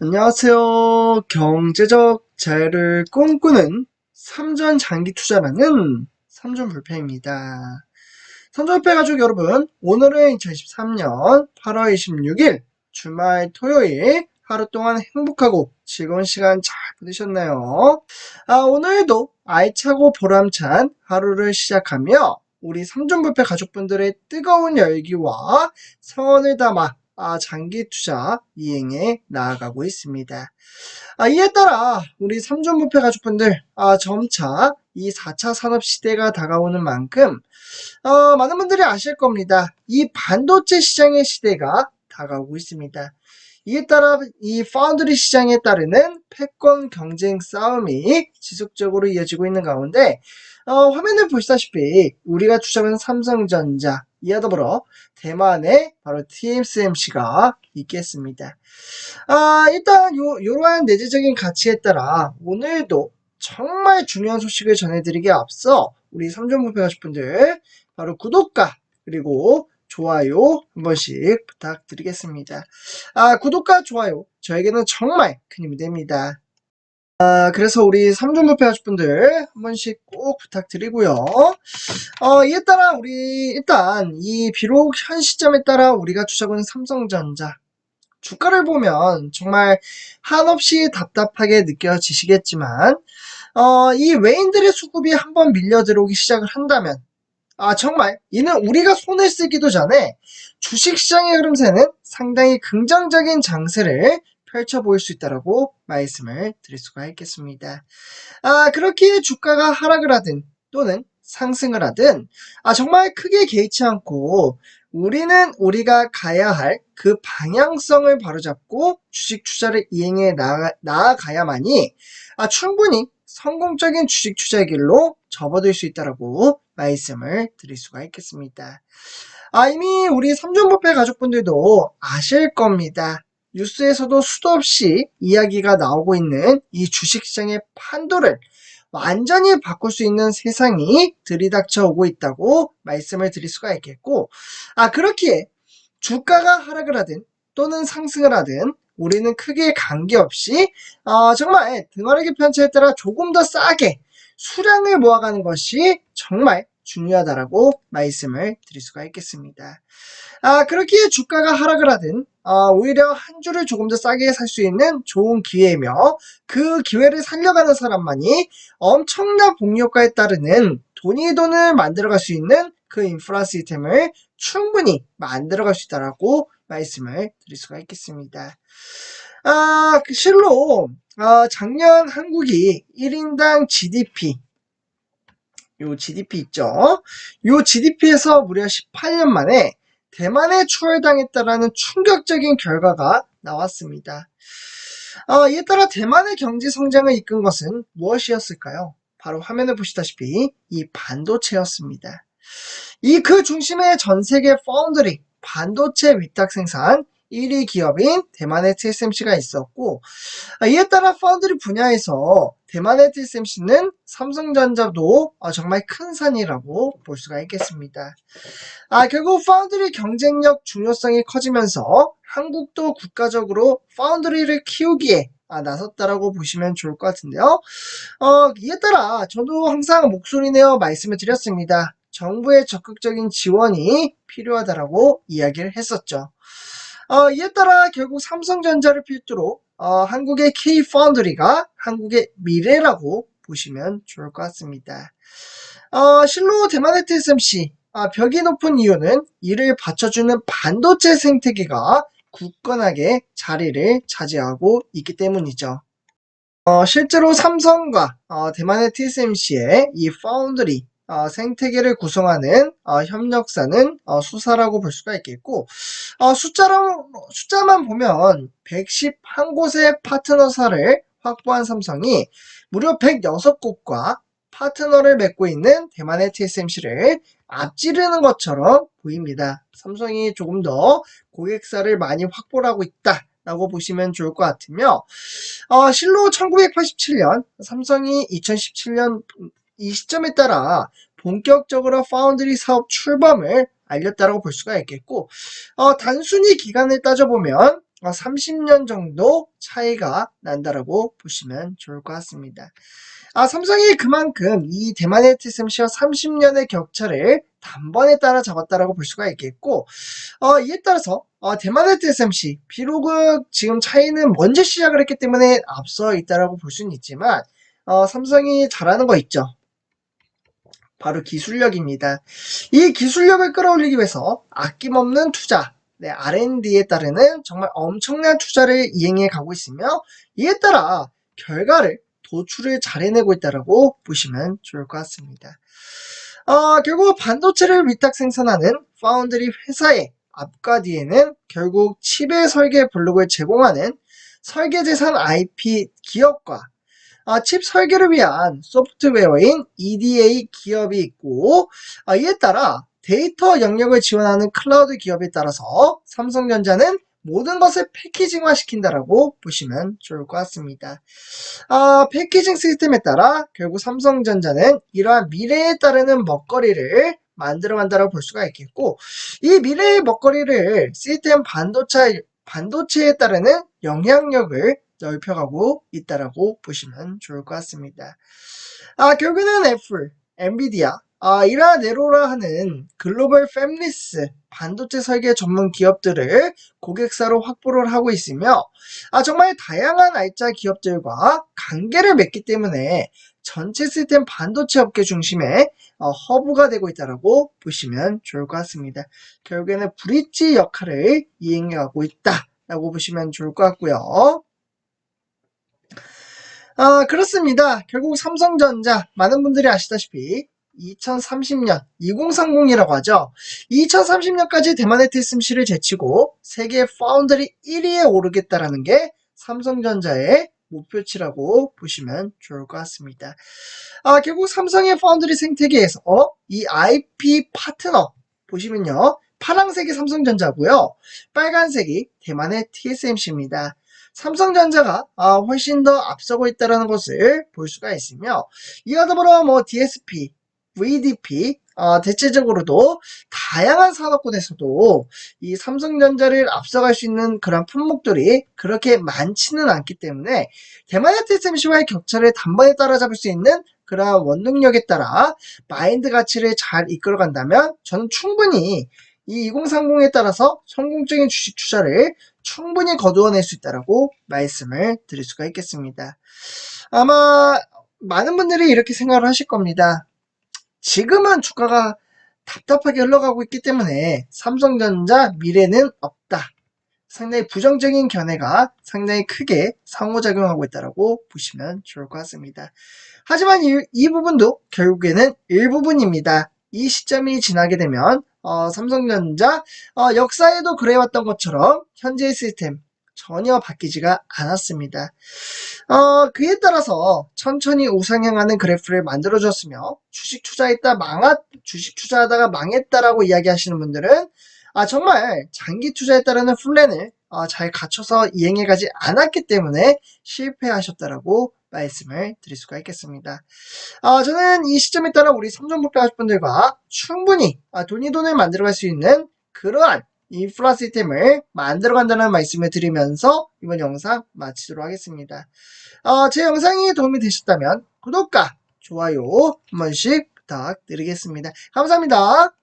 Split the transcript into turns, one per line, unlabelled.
안녕하세요. 경제적 자유를 꿈꾸는 삼전 장기 투자라는 삼전 불패입니다. 삼전 불패 가족 여러분, 오늘은 2023년 8월 26일 주말 토요일 하루 동안 행복하고 즐거운 시간 잘 보내셨나요? 아, 오늘도 알차고 보람찬 하루를 시작하며 우리 삼전불패 가족분들의 뜨거운 열기와 성원을 담아 아, 장기 투자 이행에 나아가고 있습니다. 아, 이에 따라 우리 삼전부패 가족분들 아, 점차 이 4차 산업 시대가 다가오는 만큼 어, 많은 분들이 아실 겁니다. 이 반도체 시장의 시대가 다가오고 있습니다. 이에 따라 이 파운드리 시장에 따르는 패권 경쟁 싸움이 지속적으로 이어지고 있는 가운데 어, 화면을 보시다시피 우리가 투자하는 삼성전자 이와 더불어 대만의 바로 TSMC가 있겠습니다. 아, 일단 요, 요러한 내재적인 가치에 따라 오늘도 정말 중요한 소식을 전해드리기에 앞서 우리 삼전부패 가족분들 바로 구독과 그리고 좋아요 한 번씩 부탁드리겠습니다. 아, 구독과 좋아요 저에게는 정말 큰 힘이 됩니다. 아, 그래서 우리 삼중부패 가족분들 한 번씩 꼭 부탁드리고요. 어, 이에 따라 우리 일단 이 비록 현 시점에 따라 우리가 투자하고 있는 삼성전자 주가를 보면 정말 한없이 답답하게 느껴지시겠지만 어, 이 외인들의 수급이 한번 밀려 들어오기 시작을 한다면 아 정말 이는 우리가 손을 쓰기도 전에 주식시장의 흐름세는 상당히 긍정적인 장세를 펼쳐 보일 수 있다라고 말씀을 드릴 수가 있겠습니다. 아, 그렇게 주가가 하락을 하든 또는 상승을 하든 아, 정말 크게 개의치 않고 우리는 우리가 가야 할 그 방향성을 바로잡고 주식 투자를 이행해 나아, 나아가야만이 아, 충분히 성공적인 주식 투자의 길로 접어들 수 있다라고 말씀을 드릴 수가 있겠습니다. 아, 이미 우리 삼존부패 가족분들도 아실 겁니다. 뉴스에서도 수도 없이 이야기가 나오고 있는 이 주식시장의 판도를 완전히 바꿀 수 있는 세상이 들이닥쳐 오고 있다고 말씀을 드릴 수가 있겠고, 아, 그렇기에 주가가 하락을 하든 또는 상승을 하든 우리는 크게 관계없이, 어, 정말 등하르기 편차에 따라 조금 더 싸게 수량을 모아가는 것이 정말 중요하다라고 말씀을 드릴 수가 있겠습니다. 아, 그렇기에 주가가 하락을 하든, 아, 오히려 한 주를 조금 더 싸게 살 수 있는 좋은 기회이며, 그 기회를 살려가는 사람만이 엄청난 복리효과에 따르는 돈이 돈을 만들어갈 수 있는 그 인프라 시스템을 충분히 만들어갈 수 있다라고 말씀을 드릴 수가 있겠습니다. 아, 그 실로, 아, 작년 한국이 1인당 GDP, 요 GDP 있죠? 요 GDP에서 무려 18년 만에 대만에 추월당했다라는 충격적인 결과가 나왔습니다. 어, 이에 따라 대만의 경제 성장을 이끈 것은 무엇이었을까요? 바로 화면을 보시다시피 이 반도체였습니다. 이 그 중심에 전 세계 파운드리 반도체 위탁 생산 1위 기업인 대만의 TSMC가 있었고 아, 이에 따라 파운드리 분야에서 대만의 TSMC는 삼성전자도 어, 정말 큰 산이라고 볼 수가 있겠습니다. 아, 결국 파운드리 경쟁력 중요성이 커지면서 한국도 국가적으로 파운드리를 키우기에 아, 나섰다라고 보시면 좋을 것 같은데요. 어, 이에 따라 저도 항상 목소리 내어 말씀을 드렸습니다. 정부의 적극적인 지원이 필요하다라고 이야기를 했었죠. 어, 이에 따라 결국 삼성전자를 필두로 어, 한국의 K 파운드리가 한국의 미래라고 보시면 좋을 것 같습니다. 어, 실로 대만의 TSMC 아, 벽이 높은 이유는 이를 받쳐주는 반도체 생태계가 굳건하게 자리를 차지하고 있기 때문이죠. 어, 실제로 삼성과 어, 대만의 TSMC의 이 파운드리 어, 생태계를 구성하는 어, 협력사는 어, 수사라고 볼 수가 있겠고 어, 숫자로, 숫자만 보면 111곳의 파트너사를 확보한 삼성이 무려 106곳과 파트너를 맺고 있는 대만의 TSMC를 앞지르는 것처럼 보입니다. 삼성이 조금 더 고객사를 많이 확보를 하고 있다. 라고 보시면 좋을 것 같으며 어, 실로 1987년 삼성이 2017년 이 시점에 따라 본격적으로 파운드리 사업 출범을 알렸다라고 볼 수가 있겠고, 어, 단순히 기간을 따져보면, 30년 정도 차이가 난다라고 보시면 좋을 것 같습니다. 아, 삼성이 그만큼 이 대만의 TSMC와 30년의 격차를 단번에 따라 잡았다라고 볼 수가 있겠고, 어, 이에 따라서 어, 대만의 TSMC 비록은 지금 차이는 먼저 시작을 했기 때문에 앞서 있다라고 볼 수는 있지만 어, 삼성이 잘하는 거 있죠. 바로 기술력입니다. 이 기술력을 끌어올리기 위해서 아낌없는 투자, 네, R&D에 따르는 정말 엄청난 투자를 이행해 가고 있으며 이에 따라 결과를 도출을 잘 해내고 있다라고 보시면 좋을 것 같습니다. 어, 결국 반도체를 위탁 생산하는 파운드리 회사의 앞과 뒤에는 결국 칩의 설계 블록을 제공하는 설계 재산 IP 기업과 아, 칩 설계를 위한 소프트웨어인 EDA 기업이 있고 아, 이에 따라 데이터 영역을 지원하는 클라우드 기업에 따라서 삼성전자는 모든 것을 패키징화 시킨다라고 보시면 좋을 것 같습니다. 아, 패키징 시스템에 따라 결국 삼성전자는 이러한 미래에 따르는 먹거리를 만들어 간다고 볼 수가 있겠고, 이 미래의 먹거리를 시스템 반도체, 반도체에 따르는 영향력을 넓혀가고 있다라고 보시면 좋을 것 같습니다. 아, 결국에는 애플, 엔비디아, 아, 이라 네로라 하는 글로벌 팹리스 반도체 설계 전문 기업들을 고객사로 확보를 하고 있으며, 아, 정말 다양한 알짜 기업들과 관계를 맺기 때문에 전체 시스템 반도체 업계 중심의 어, 허브가 되고 있다라고 보시면 좋을 것 같습니다. 결국에는 브릿지 역할을 이행해 가고 있다라고 보시면 좋을 것 같고요. 아, 그렇습니다. 결국 삼성전자 많은 분들이 아시다시피 2030년 2030이라고 하죠. 2030년까지 대만의 TSMC를 제치고 세계 파운드리 1위에 오르겠다라는 게 삼성전자의 목표치라고 보시면 좋을 것 같습니다. 아, 결국 삼성의 파운드리 생태계에서 이 IP 파트너 보시면요. 파란색이 삼성전자고요. 빨간색이 대만의 TSMC입니다. 삼성전자가 아, 훨씬 더 앞서고 있다는 것을 볼 수가 있으며 이와 더불어 뭐 DSP, VDP 어, 대체적으로도 다양한 산업군에서도 이 삼성전자를 앞서갈 수 있는 그런 품목들이 그렇게 많지는 않기 때문에 대만의 TSMC와의 격차를 단번에 따라잡을 수 있는 그러한 원능력에 따라 마인드 가치를 잘 이끌어간다면 저는 충분히 이 2030에 따라서 성공적인 주식 투자를 충분히 거두어낼 수 있다라고 말씀을 드릴 수가 있겠습니다. 아마 많은 분들이 이렇게 생각을 하실 겁니다. 지금은 주가가 답답하게 흘러가고 있기 때문에 삼성전자 미래는 없다. 상당히 부정적인 견해가 상당히 크게 상호작용하고 있다라고 보시면 좋을 것 같습니다. 하지만 이, 이 부분도 결국에는 일부분입니다. 이 시점이 지나게 되면 어, 삼성전자 어, 역사에도 그래왔던 것처럼 현재의 시스템 전혀 바뀌지가 않았습니다. 어, 그에 따라서 천천히 우상향하는 그래프를 만들어줬으며 주식 투자했다 망했 주식 투자하다가 망했다라고 이야기하시는 분들은 아 정말 장기 투자에 따르는 플랜을 어, 잘 갖춰서 이행해가지 않았기 때문에 실패하셨다라고 말씀을 드릴 수가 있겠습니다. 어, 저는 이 시점에 따라 우리 삼성복합 하실 분들과 충분히 아, 돈이 돈을 만들어갈 수 있는 그러한 인프라 시스템을 만들어간다는 말씀을 드리면서 이번 영상 마치도록 하겠습니다. 어, 제 영상이 도움이 되셨다면 구독과 좋아요 한 번씩 부탁드리겠습니다. 감사합니다.